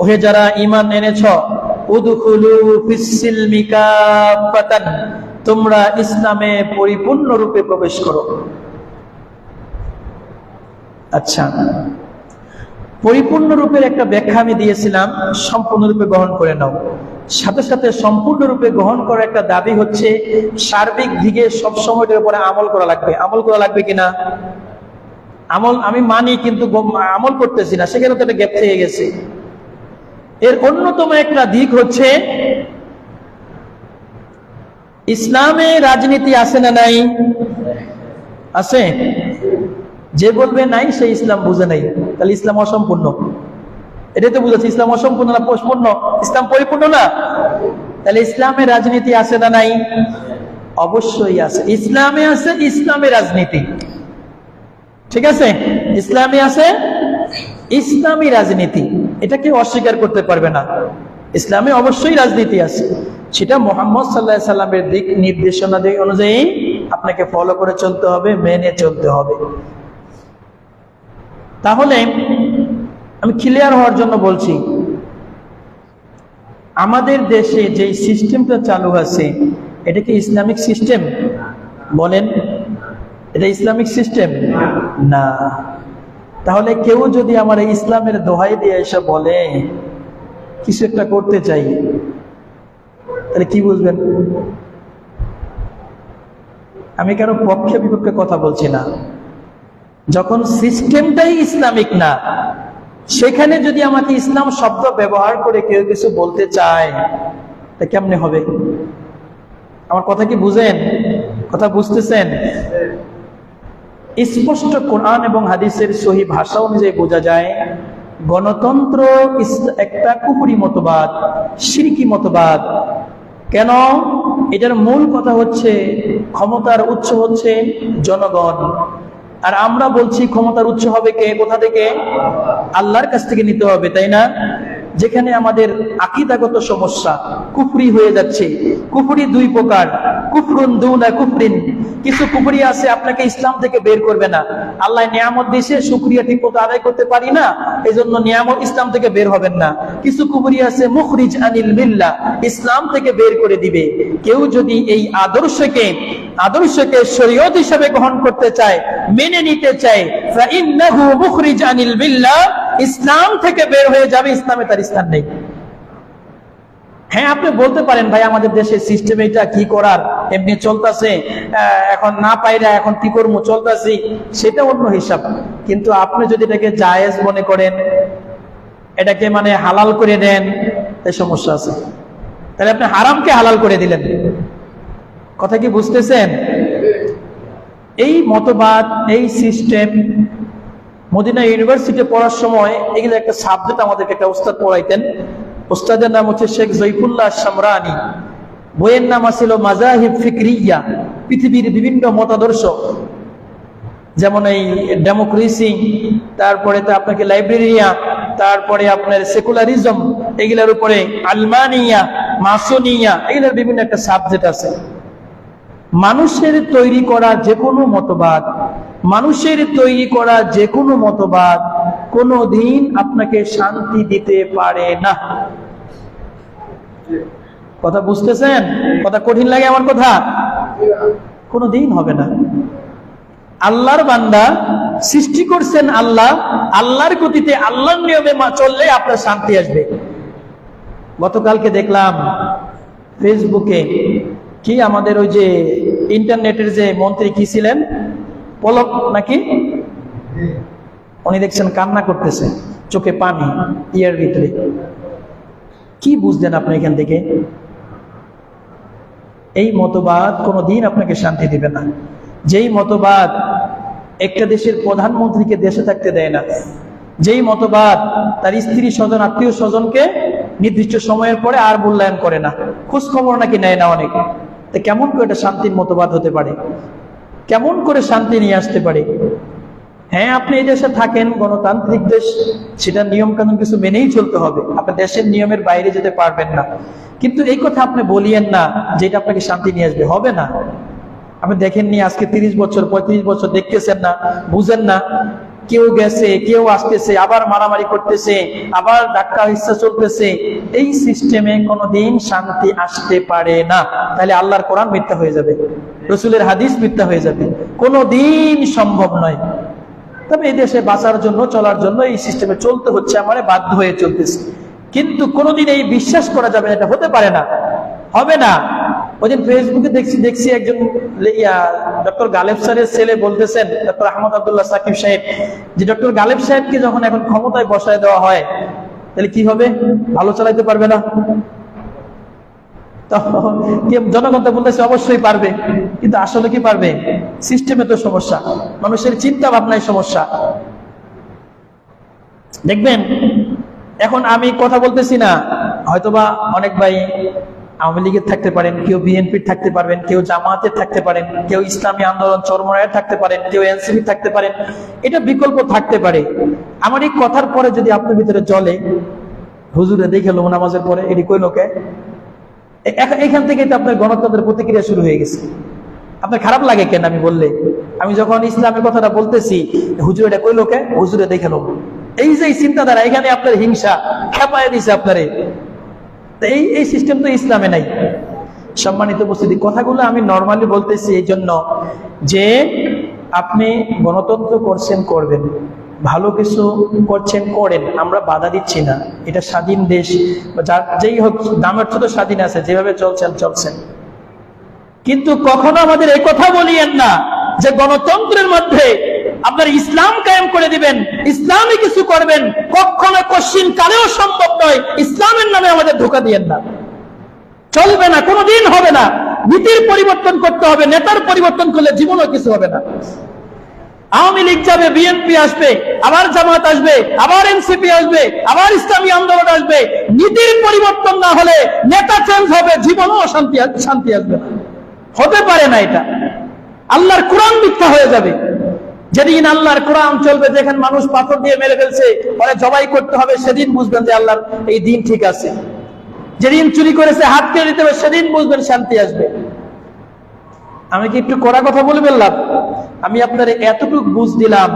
ওহে যারা ঈমান এনেছ তোমরা ইসলামে পরিপূর্ণরূপে প্রবেশ করো। আচ্ছা পরিপূর্ণরূপের একটা ব্যাখ্যা আমি দিয়েছিলাম, সম্পূর্ণরূপে গ্রহণ করে নাও। সাথে সাথে সম্পূর্ণরূপে গ্রহণ করার একটা দাবি হচ্ছে, সার্বিক দিকে সব সময়টার উপরে আমল করা লাগবে। আমল করা লাগবে কিনা? আমল আমি মানি কিন্তু আমল করতেছি না, সেখানে তো একটা গ্যাপ থেকে গেছে। এর অন্যতম একটা দিক হচ্ছে, ইসলামে রাজনীতি আছে না নাই? আছে। যে বলবে নাই, সে ইসলাম বুঝে নাই। তাহলে ইসলাম অসম্পূর্ণ। এটাই তো বুঝাচ্ছি, ইসলাম অসম্পূর্ণ না পরিপূর্ণ? ইসলাম পরিপূর্ণ না? তাহলে ইসলামে রাজনীতি আছে না নাই? অবশ্যই আছে। ইসলামে আছে, ইসলামে রাজনীতি। ঠিক আছে? ইসলামে আছে? ইসলামী রাজনীতি। এটা কেউ অস্বীকার করতে পারবে না। ইসলামে অবশ্যই রাজনীতি আছে। সেটা মোহাম্মদ সাল্লাহ সাল্লামের দিক নির্দেশনা দিক অনুযায়ী আপনাকে ফলো করে চলতে হবে, মেনে চলতে হবে। তাহলে আমি ক্লিয়ার হওয়ার জন্য বলছি, আমাদের দেশে যে সিস্টেমটা চালু আছে, এটা কি ইসলামিক সিস্টেম বলেন, এটা ইসলামিক সিস্টেম না। তাহলে কেউ যদি আমার ইসলামের দোহাই দিয়ে এসে বলে, কিছু একটা করতে চাই, তাহলে কি বুঝবেন? আমি কারও পক্ষে বিপক্ষে কথা বলছি না। যখন সিস্টেমটাই ইসলামিক না, সেখানে যদি আমাকে ইসলাম শব্দ ব্যবহার করে কেউ কিছু বলতে চায়, তা কেমনে হবে? আমার কথা কি বুঝেন? কথা বুঝতেছেন? স্পষ্ট কোরআন এবং হাদিসের সহি ভাষা অনুযায়ী বোঝা যায়, গণতন্ত্র একটা কুপুরি মতবাদ, সিরকি মতবাদ। কেন? এটার মূল কথা হচ্ছে, ক্ষমতার উৎস হচ্ছে জনগণ। আর আমরা বলছি ক্ষমতার উৎস হবে কে? কোথা থেকে? আল্লাহর কাছ থেকে নিতে হবে, তাই না? যেখানে আমাদের আকিদাগত সমস্যা, কুফরি হয়ে যাচ্ছে। কুফরি দুই প্রকার, কুফরুন দুনা কুফরিন। কিছু কুফরি আছে, আপনাকে ইসলাম থেকে বের করবে না। আল্লাহ নিয়ামত দিয়েছে শুক্রিয়া ঠিক মতো আদায় করতে পারি না এই জন্য নিয়ামত ইসলাম থেকে বের হবেন না। কিছু কুফরি আছে, মুখরিজ আনিল মিল্লা, ইসলাম থেকে বের করে দিবে। কেউ যদি এই আদর্শকে আদর্শকে শরীয়ত হিসেবে গ্রহণ করতে চায়, মেনে নিতে চায় আনিল মিল্লা, ইসলাম থেকে বের হয়ে যাবে, ইসলামে তার স্থান নেই। হ্যাঁ আপনি বলতে পারেন, ভাই, আমাদের দেশের সিস্টেম এটা কি করার? এমনি চলতেছে এখন না পাইরা এখন কি করব, চলতেছি, সেটা অন্য হিসাব। কিন্তু আপনি যদি এটাকে জায়েজ মনে করেন, এটাকে মানে হালাল করে দেন এই সমস্যা আছে। তাহলে আপনি হারামকে হালাল করে দিলেন। কথা কি বুঝতেছেন? এই মতবাদ, এই সিস্টেম মদিনা ইউনিভার্সিটি পড়ার সময় এগুলো একটা সাবজেক্ট আমাদেরকে একটা উস্তাদ পড়াইতেন। উস্তাদের নাম হচ্ছে শেখ জৈফুল্লাহ সামরানি বইয়ের নাম ছিল মাজাহিব ফিক্রিয়া, পৃথিবীর বিভিন্ন মতাদর্শ। যেমন এই ডেমোক্রেসি, তারপরে তো আপনাকে লাইব্রেরিয়া, তারপরে আপনার সেকুলারিজম, এগুলার উপরে আলমানিয়া, মাসোনিয়া, এগুলার বিভিন্ন একটা সাবজেক্ট আছে। মানুষের তৈরি করা যে কোনো মতবাদ, মানুষের তৈরি করা যে কোনো মতবাদ কোনো দিন আপনাকে শান্তি দিতে পারে না। কথা বুঝতেছেন? কথা কঠিন লাগে আমার কথা? কোনো দিন হবে না। আল্লাহর বান্দা সৃষ্টি করছেন আল্লাহ, আল্লাহর গতিতে আল্লাহর নিয়মে চললে আপনার শান্তি আসবে। গতকালকে দেখলাম ফেসবুকে কি আমাদের ওই যে ইন্টারনেটের যে মন্ত্রী কি ছিলেন? পলক নাকি? উনি দেখছেন কান্না করতেছে, চোখে পানি ইয়ার ভিতরে কি বুঝলেন আপনি এখান থেকে? এই মতবাদ কোনোদিন আপনাকে শান্তি দিবে না। যেই মতবাদ একটা দেশের প্রধানমন্ত্রীকে দেশে থাকতে দেয় না, যেই মতবাদ তার স্ত্রী স্বজন আত্মীয় স্বজনকে নির্দিষ্ট সময়ের পরে আর মূল্যায়ন করে না খোঁজ খবর নাকি নেয় না অনেক। তা কেমন করে এটা শান্তির মতবাদ হতে পারে? কেমন করে শান্তি নিয়ে আসতে পারে? হ্যাঁ আপনি এই দেশে থাকেন, গণতান্ত্রিক দেশ, সেটা নিয়ম কানুন কিছু মেনেই চলতে হবে। আপনি দেশের নিয়মের বাইরে যেতে পারবেন না। কিন্তু এই কথা আপনি বলিয়েন না যে এটা আপনাকে শান্তি নিয়ে আসবে। হবে না। আপনি দেখেননি আজকে তিরিশ বছর, পঁয়ত্রিশ বছর দেখতেছেন না, বুঝেন না। কেউ গেছে, কেউ আসতেছে, আবার মারামারি করতেছে, আবার ধাক্কা হিসা চলতেছে। এই সিস্টেমে কোনোদিন শান্তি আসতে পারে না। তাহলে আল্লাহর কোরআন মিথ্যা হয়ে যাবে। রসুলের হাদিস মিথ্যা হয়ে যাবে। কোনোদিন সম্ভব নয়। তবে এই দেশে বাঁচার জন্য, চলার জন্য এই সিস্টেমে চলতে হচ্ছে, আমার বাধ্য হয়ে চলতেছে। কিন্তু কোনোদিন এই বিশ্বাস করা যাবে এটা হতে পারে না। হবে না। ওই দিন ফেসবুকে দেখছি দেখছি একজন ডক্টর গালেব স্যারের ছেলে বলতেছেন, ডক্টর আহমদ আব্দুল্লাহ সাকিব সাহেব, যে ডক্টর গালেব সাহেবকে যখন এখন ক্ষমতায় বসায় দেওয়া হয়, তাহলে কি হবে? ভালো চালাইতে পারবে না? জনগণ তো বলতেছে, অবশ্যই পারবে। কিন্তু আসলে কি পারবে? সিস্টেমে তো সমস্যা। মানুষের চিন্তা ভাবনায় সমস্যা। দেখবেন এখন আমি কথা বলতেছি না। হয়তোবা অনেক ভাই আওয়ামী লীগের থাকতে পারেন, কেউ বিএনপির থাকতে পারবেন, কেউ জামায়াতের থাকতে পারেন, কেউ ইসলামী আন্দোলন চরমরায়ের থাকতে পারেন, কেউ এনসিপি থাকতে পারেন। এটা বিকল্প থাকতে পারে। আমার এই কথার পরে যদি আপনার ভিতরে চলে হুজুরে দেখে লো নামাজের পরে এটি কই লোকে এখান থেকে তো আপনার গণতন্ত্রের প্রতিক্রিয়া শুরু হয়ে গেছে। আপনার খারাপ লাগে কেন আমি বললে? আমি যখন ইসলামের কথাটা বলতেছি, হুজুর এটা কই লোকে হুজুরে দেখে লো এই যে চিন্তাধারা, এখানে আপনার হিংসা, খেপায় দিছে আপনারে। এই এই সিস্টেম তো ইসলামে নাই। সম্মানিত উপস্থিতি, কথাগুলো আমি নর্মালি বলতেছি এই জন্য যে আপনি গণতন্ত্র করছেন, করবেন। ভালো কিছু করছেন, করেন। আমরা বাধা দিচ্ছি না। এটা স্বাধীন দেশ। যার, যেই হোক, দামের তো স্বাধীন আছে। যেভাবে চলছেন চলছেন। কিন্তু কখনো আমাদের এই কথা বলিয়েন না যে গণতন্ত্রের মধ্যে আপনার ইসলাম কায়েম করে দিবেন, ইসলামে কিছু করবেন, কখনো কশ্চিন কালেও সম্ভব নয়, ইসলামের নামে আমাদের ধোকা দিয়েন না। চলবে না, কোনোদিন হবে না। নীতির পরিবর্তন করতে হবে, নেতার পরিবর্তন করলে জীবনও কিছু হবে না। আওয়ামী লীগ যাবে, বিএনপি আসবে, আবার জামাত আসবে, আবার এনসিপি আসবে, আবার ইসলামী আন্দোলন আসবে। নীতির পরিবর্তন না হলে নেতা চেঞ্জ হবে, জীবনও শান্তি শান্তি আসবে হতে পারে না এটা। আল্লাহর কোরআন মিথ্যা হয়ে যাবে। যেদিন আল্লাহর কোরআন চলবে, যেখানে মানুষ পাথর দিয়ে মেরে ফেলছে পরে জবাই করতে হবে, সেদিন বুঝবেন যে আল্লাহর এই দিন ঠিক আছে। যেদিন চুরি করেছে, হাত কেড়ে দিতে হবে, সেদিন বুঝবেন শান্তি আসবে। আমি কি একটু কড়া কথা বলে ফেললাম? আমি আপনার এতটুকু বুঝ দিলাম,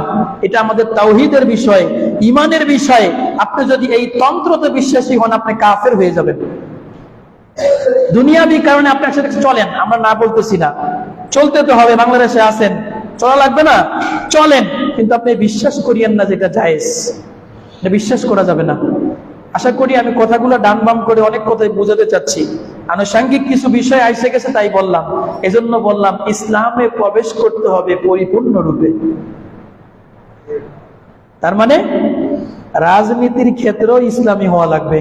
এটা আমাদের তাওহিদের বিষয় ইমানের বিষয়। আপনি যদি এই তন্ত্রতে বিশ্বাসী হন, আপনি কাফের হয়ে যাবেন। দুনিয়াবি কারণে আপনার সাথে চলেন আমরা না বলতেছি না। চলতে তো হবে, বাংলাদেশে আছেন। চলা লাগবে না? চলেন, কিন্তু আপনি বিশ্বাস করিয়েন না যেটা জায়েজ। বিশ্বাস করা যাবে না। আশা করি আমি কথাগুলো ডান বাম করে অনেক কথাই বোঝাতে চাচ্ছি। আনুষাঙ্গিক কিছু বিষয় আইসে গেছে তাই বললাম। এজন্য বললাম, ইসলামে প্রবেশ করতে হবে পরিপূর্ণ রূপে তার মানে রাজনীতির ক্ষেত্রেও ইসলামী হওয়া লাগবে।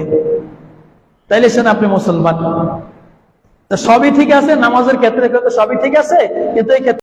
তাইলে সেন আপনি মুসলমান। তো সবই ঠিক আছে? নামাজের ক্ষেত্রে সবই ঠিক আছে? কিন্তু এই ক্ষেত্রে